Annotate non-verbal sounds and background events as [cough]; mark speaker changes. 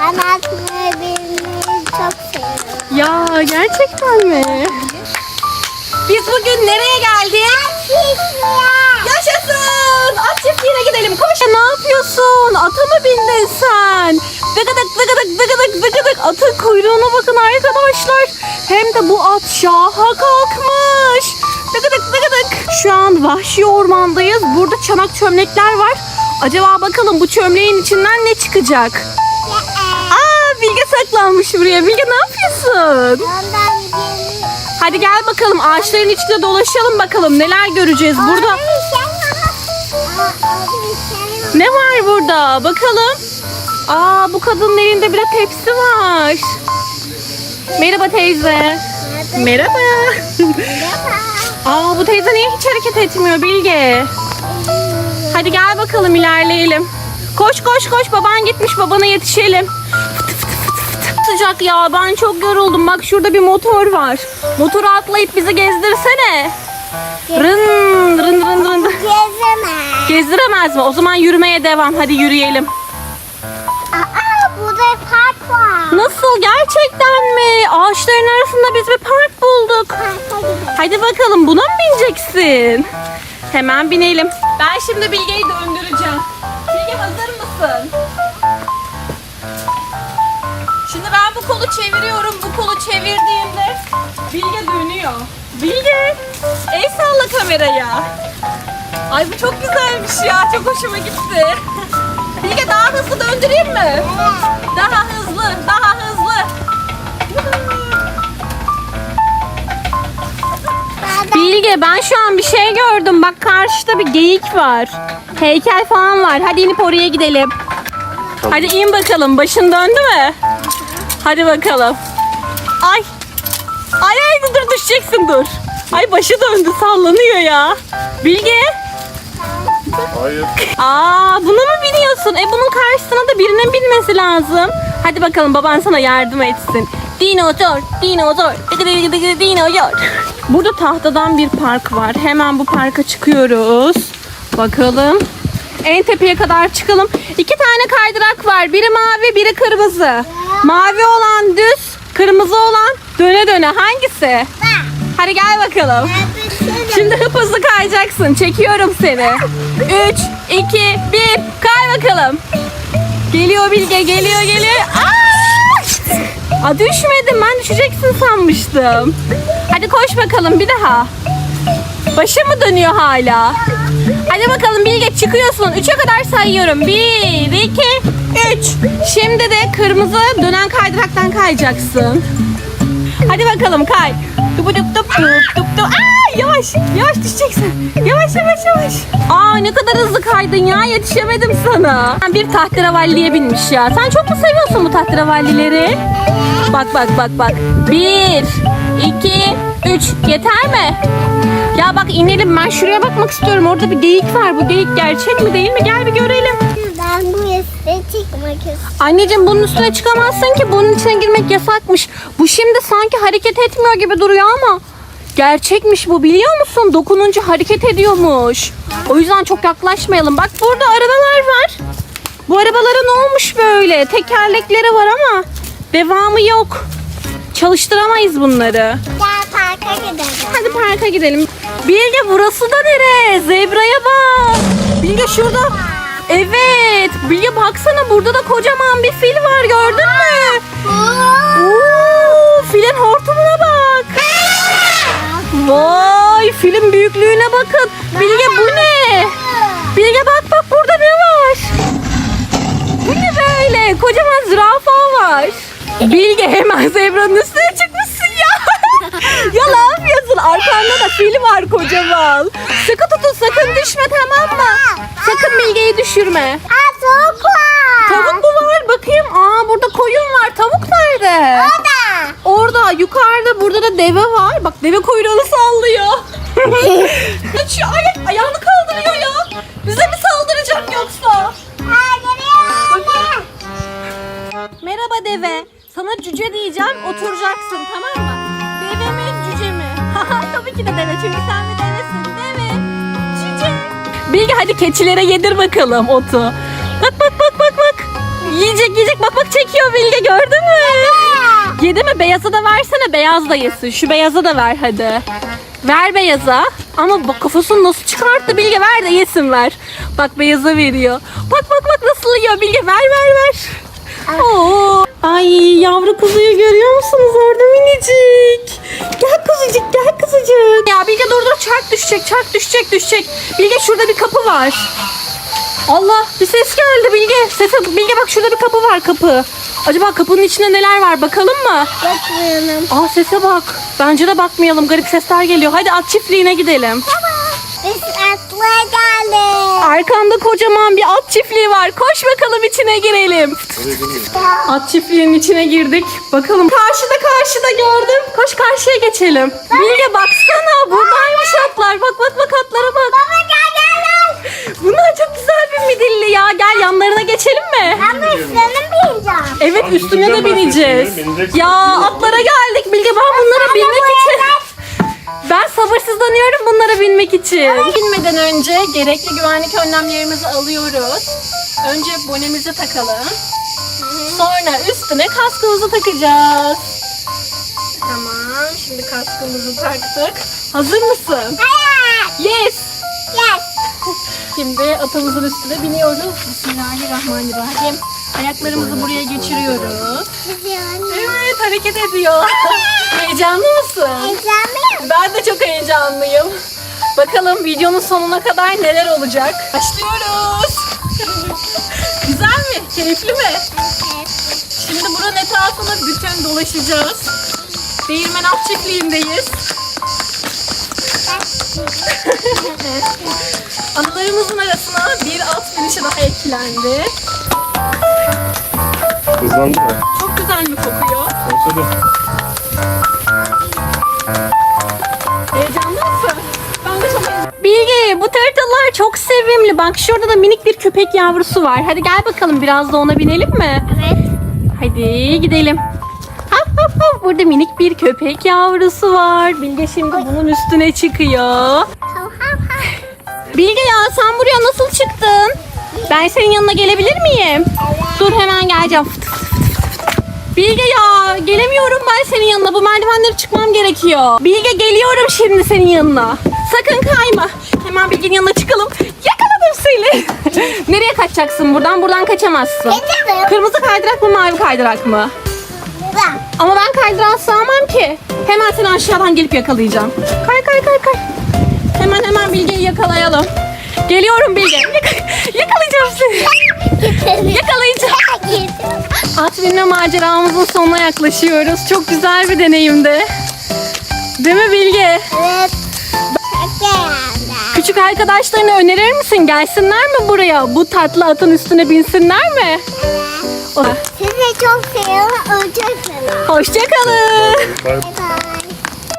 Speaker 1: Anlatmayı bilmeyi çok seviyorum.
Speaker 2: Ya gerçekten mi? Biz bugün nereye geldik? Yaşasın! At çiftliğine gidelim. Koş. Ne yapıyorsun? Ata mı bindin sen? Dıgıdık dıgıdık dıgıdık dıgıdık. Atın kuyruğuna bakın arkadaşlar. Hem de bu at şaha kalkmış. Dıgıdık dıgıdık. Şu an vahşi ormandayız. Burada çanak çömlekler var. Acaba bakalım bu çömleğin içinden ne çıkacak? Saklanmış buraya. Bilge ne yapıyorsun? Hadi gel bakalım ağaçların içinde dolaşalım bakalım neler göreceğiz burada. Ne var burada? Bakalım. Aa bu kadının elinde bir de tepsi var. Merhaba teyze. Merhaba. Aa bu teyze niye hiç hareket etmiyor Bilge? Hadi gel bakalım ilerleyelim. Koş koş koş baban gitmiş babana yetişelim. Sıcak ya ben çok yoruldum. Bak şurada bir motor var. Motora atlayıp bizi gezdirsene. Rın rın rın rın.
Speaker 1: Gezemez.
Speaker 2: Gezdiremez mi? O zaman yürümeye devam. Hadi yürüyelim.
Speaker 1: Aa burada park var.
Speaker 2: Nasıl? Gerçekten mi? Ağaçların arasında biz bir park bulduk. Hadi bakalım buna mı bineceksin? Hemen binelim. Ben şimdi Bilge'yi döndüreceğim. Çeviriyorum. Bu kolu çevirdiğimde Bilge dönüyor. Bilge! El salla kameraya. Ay bu çok güzelmiş ya. Çok hoşuma gitti. [laughs] Bilge daha hızlı döndüreyim mi? Daha hızlı, daha hızlı. Bilge ben şu an bir şey gördüm. Bak karşıda bir geyik var. Heykel falan var. Hadi inip oraya gidelim. Hadi in bakalım. Başın döndü mü? Hadi bakalım. Ay. Ay ay dur düşeceksin dur. Ay başı döndü sallanıyor ya. Bilge.
Speaker 3: Hayır.
Speaker 2: Aa buna mı biniyorsun? E bunun karşısına da birinin binmesi lazım. Hadi bakalım baban sana yardım etsin. Dinozor, dinozor, dinozor. Burada tahtadan bir park var. Hemen bu parka çıkıyoruz. Bakalım. En tepeye kadar çıkalım. İki tane kaydırak var. Biri mavi, biri kırmızı. Mavi olan düz, kırmızı olan döne döne. Hangisi? Hadi gel bakalım. Şimdi hıp hızlı kayacaksın. Çekiyorum seni. 3, 2, 1. Kay bakalım. Geliyor Bilge, geliyor, geliyor. Aa! Aa, düşmedim. Ben düşeceksin sanmıştım. Hadi koş bakalım bir daha. Başı mı dönüyor hala? Hadi bakalım Bilge çıkıyorsun. 3'e kadar sayıyorum. 1, 2, 3. Şimdi de kırmızı dönen kaydıraktan kayacaksın. Hadi bakalım kay. Dup dup dup dup dup dup. Aa, yavaş yavaş düşeceksin. Yavaş yavaş yavaş. Aa ne kadar hızlı kaydın ya yetişemedim sana. Bir tahterevalliye binmiş ya. Sen çok mu seviyorsun bu tahterevallileri? Bak bak bak bak. Bir, iki, üç. Yeter mi? Ya bak inelim ben şuraya bakmak istiyorum. Orada bir geyik var. Bu geyik gerçek mi değil mi? Gel bir görelim.
Speaker 1: Ben bu üstte çıkmak istiyorum.
Speaker 2: Anneciğim bunun üstüne çıkamazsın ki bunun içine girmek yasakmış. Bu şimdi sanki hareket etmiyor gibi duruyor ama gerçekmiş bu biliyor musun? Dokununca hareket ediyormuş. O yüzden çok yaklaşmayalım. Bak burada arabalar var. Bu arabalara ne olmuş böyle? Tekerlekleri var ama devamı yok. Çalıştıramayız bunları.
Speaker 1: Gel parka gidelim.
Speaker 2: Hadi parka gidelim. Bilge burası da nere? Zebraya bak. Evet. Bilge baksana burada da kocaman bir fil var gördün mü? Oo, filin hortumuna bak. Vay filin büyüklüğüne bakın. Bilge bu ne? Bilge bak bak burada ne var? Bu ne böyle? Kocaman zürafa var. Bilge hemen zebranın üstüne çıkmışsın ya. [laughs] ya ne yapıyorsun? Arkanda da fil var kocaman. Sıkı tutun sakın düşme tamam mı? Sakın düşürme.
Speaker 1: Aa soğuk var.
Speaker 2: Tavuk mu var? Bakayım. Aa burada koyun var. Tavuk nerede?
Speaker 1: Orada.
Speaker 2: Orada yukarıda burada da deve var. Bak deve kuyruğunu sallıyor. [laughs] Şu ay ayağını kaldırıyor ya. Bize mi saldıracak yoksa?
Speaker 1: Aa geliyor.
Speaker 2: Merhaba deve. Sana cüce diyeceğim oturacaksın tamam mı? Deve mi cüce mi? [laughs] Tabii ki de deve çünkü sen bir. Deve. Bilge hadi keçilere yedir bakalım otu. Bak bak bak bak bak. Yiyecek yiyecek bak bak çekiyor Bilge gördün mü? Yedi mi? Beyazı da versene. Beyaz da yesin. Şu beyazı da ver hadi. Ver beyaza. Ama bak kafasını nasıl çıkarttı Bilge ver de yesin ver. Bak beyaza veriyor. Bak bak bak nasıl yiyor Bilge ver ver ver. Oo. Ay yavru kuzuyu görüyor musunuz orada minicik. Gel kuzucuk gel kuzucuk. Ya Bilge dur dur çark düşecek çark düşecek düşecek. Bilge şurada bir kapı var. Allah bir ses geldi Bilge. Sese, Bilge bak şurada bir kapı var kapı. Acaba kapının içinde neler var bakalım mı?
Speaker 1: Bakmıyorum.
Speaker 2: Aa sese bak. Bence de bakmayalım. Garip sesler geliyor. Hadi at çiftliğine gidelim.
Speaker 1: Biz atlıya geldik.
Speaker 2: Arkanda kocaman bir at çiftliği var. Koş bakalım içine girelim. At çiftliğinin içine girdik. Bakalım. Karşıda karşıda gördüm. Koş karşıya geçelim. Bilge baksana. Buradaymış atlar. Bak bak bak atlara bak.
Speaker 1: Baba gel gel gel.
Speaker 2: Bunlar çok güzel bir midilli ya. Gel yanlarına geçelim mi?
Speaker 1: Ben bu üstüne bineceğim.
Speaker 2: Evet üstüne de bineceğiz. Ya atlara geldik Bilge ben bunlara binmek için. Ben sabırsızlanıyorum bunlara binmek için. Binmeden önce gerekli güvenlik önlemlerimizi alıyoruz. Önce bonemizi takalım. Sonra üstüne kaskımızı takacağız. Tamam şimdi kaskımızı taktık. Hazır mısın?
Speaker 1: Hayır.
Speaker 2: Yes.
Speaker 1: Yes.
Speaker 2: Şimdi atımızın üstüne biniyoruz. Bismillahirrahmanirrahim. Ayaklarımızı buraya geçiriyoruz. Hareket ediyor. [laughs] Heyecanlı mısın?
Speaker 1: Heyecanlıyım.
Speaker 2: Ben de çok heyecanlıyım. Bakalım videonun sonuna kadar neler olacak. Başlıyoruz. [laughs] Güzel mi? Keyifli mi? Şimdi buranın etrafını bütün dolaşacağız. Değirmen Çiftliği'ndeyiz. [laughs] Anılarımızın arasına bir at binişi daha eklendi.
Speaker 3: Hızlandı mı?
Speaker 2: Çok güzel mi kokuyor?
Speaker 3: Başladı.
Speaker 2: Heyecanlı mısın? Ben de çok heyecanlıyım. Bilge bu tırtıllar çok sevimli. Bak şurada da minik bir köpek yavrusu var. Hadi gel bakalım biraz da ona binelim mi?
Speaker 1: Evet.
Speaker 2: Hadi gidelim. Haf haf haf. Burada minik bir köpek yavrusu var. Bilge şimdi bunun üstüne çıkıyor. Bilge ya sen buraya nasıl çıktın? Ben senin yanına gelebilir miyim? Dur hemen geleceğim. Fıt Bilge ya gelemiyorum ben senin yanına. Bu merdivenleri çıkmam gerekiyor. Bilge geliyorum şimdi senin yanına. Sakın kayma. Hemen Bilge'nin yanına çıkalım. Yakaladım seni. [laughs] Nereye kaçacaksın buradan? Buradan kaçamazsın.
Speaker 1: Gidiyorum.
Speaker 2: Kırmızı kaydırak mı mavi kaydırak mı?
Speaker 1: Buradan.
Speaker 2: Ama ben kaydırağa sığamam ki. Hemen seni aşağıdan gelip yakalayacağım. Kay kay kay kay. Hemen hemen Bilge'yi yakalayalım. Geliyorum Bilge. Yaka- yakalayacağım seni. Yakalayacağım. At binme maceramızın sonuna yaklaşıyoruz. Çok güzel bir deneyimdi. Değil mi Bilge?
Speaker 1: Evet.
Speaker 2: Küçük arkadaşlarına önerir misin? Gelsinler mi buraya? Bu tatlı atın üstüne binsinler mi? O-
Speaker 1: Sizi çok seviyorum. Hoşçakalın.
Speaker 2: Hoşçakalın.
Speaker 1: Bye bye.